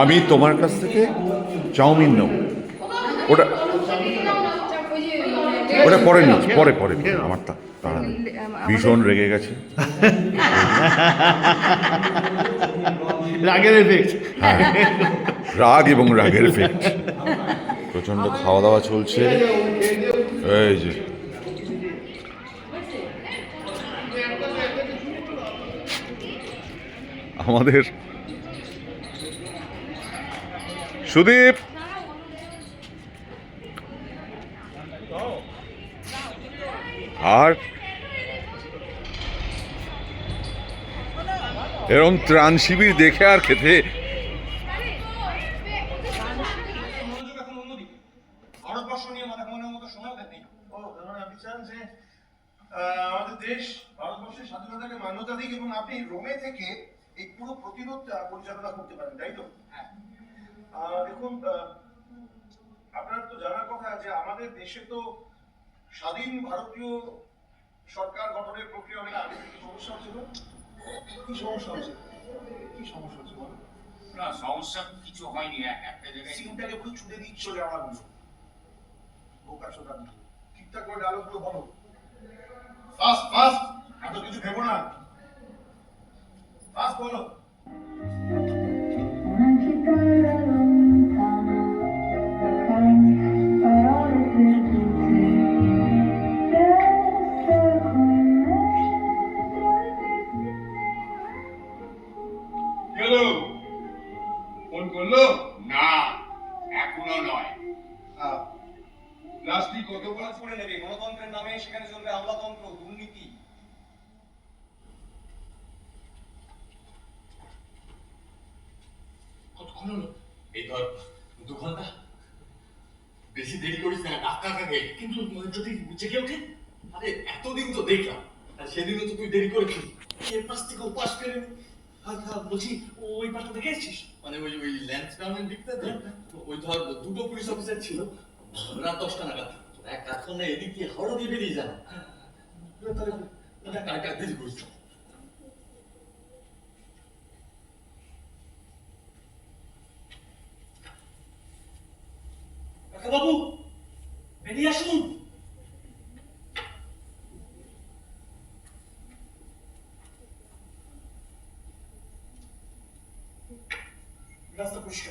আমি তোমার কাছ থেকে চাউমিন নেব। ওটা ওটা পরে নিচ্ছি পরে পরে আমার তা তাড়া নেই। ভীষণ রেগে গেছে। রাগের এফেক্ট হ্যাঁ রাগ এবং রাগের এফেক্ট প্রচণ্ড খাওয়া দাওয়া চলছে। এই যে। আমাদের সুদীপ। আর এরকম ত্রাণ শিবির দেখে আর খেতে। মনোযোগ এখন অন্যদিকে ভারতবর্ষ মনের মতো সময় নেই ও আপনি চান যে আমাদের দেশ ভারতবর্ষের স্বাধীনতাকে মান্যতা দিক এবং আপনি রোমে থেকে এই পুরো প্রতিরোধটা পরিচালনা করতে পারেন তাই তো? হ্যাঁ। দেখুন আপনার তো জানার কথা যে আমাদের দেশে তো স্বাধীন ভারতীয় সরকার গঠনের প্রক্রিয়া অনেক আগে থেকে সমস্যা হচ্ছিল কি সমস্যা হচ্ছে? কি সমস্যা হচ্ছে বলো না সমস্যা কিছু হয়নি এক- একটা জায়গায় সিনটাকে পুরো ছুটে দিচ্ছ চলে আমার বোকা শোনা ঠিকঠাক করে ডায়লগগুলো বলো। ফাস্ট ফাস্ট এত কিছু ভেবো না। ফাস্ট বলো। গেল। ফোন করল? না এখনও নয়। লাস্টলি কত বলা করে নেবে? গণতন্ত্রের নামে সেখানে চলবে আমলাতন্ত্র দুর্নীতি। কতক্ষণ হলো? এই ধর দু ঘণ্টা। বেশি দেরি করিস না ডাক্তার কাকে কিন্তু যদি জেগে ওঠে? আরে এতদিন তো দেখলাম। আর সেদিনও তো তুই দেরি করেছিস। এর পাশ থেকে ও পাশ ফেরে আর আর বলছি ওই পাশটা দেখে এসছিস? মানে ওই ওই ল্যান্স গ্রাউন্ডের দিকটা তো ওই ধর দুটো পুলিশ অফিসার ছিল। রাত দশটা নাগাদ। এক এখন এদিক দিয়ে হাওড়া দিয়ে বেরিয়ে যান কার কার দেরি করিস বাবু বেরিয়ে আসুন। 都不是。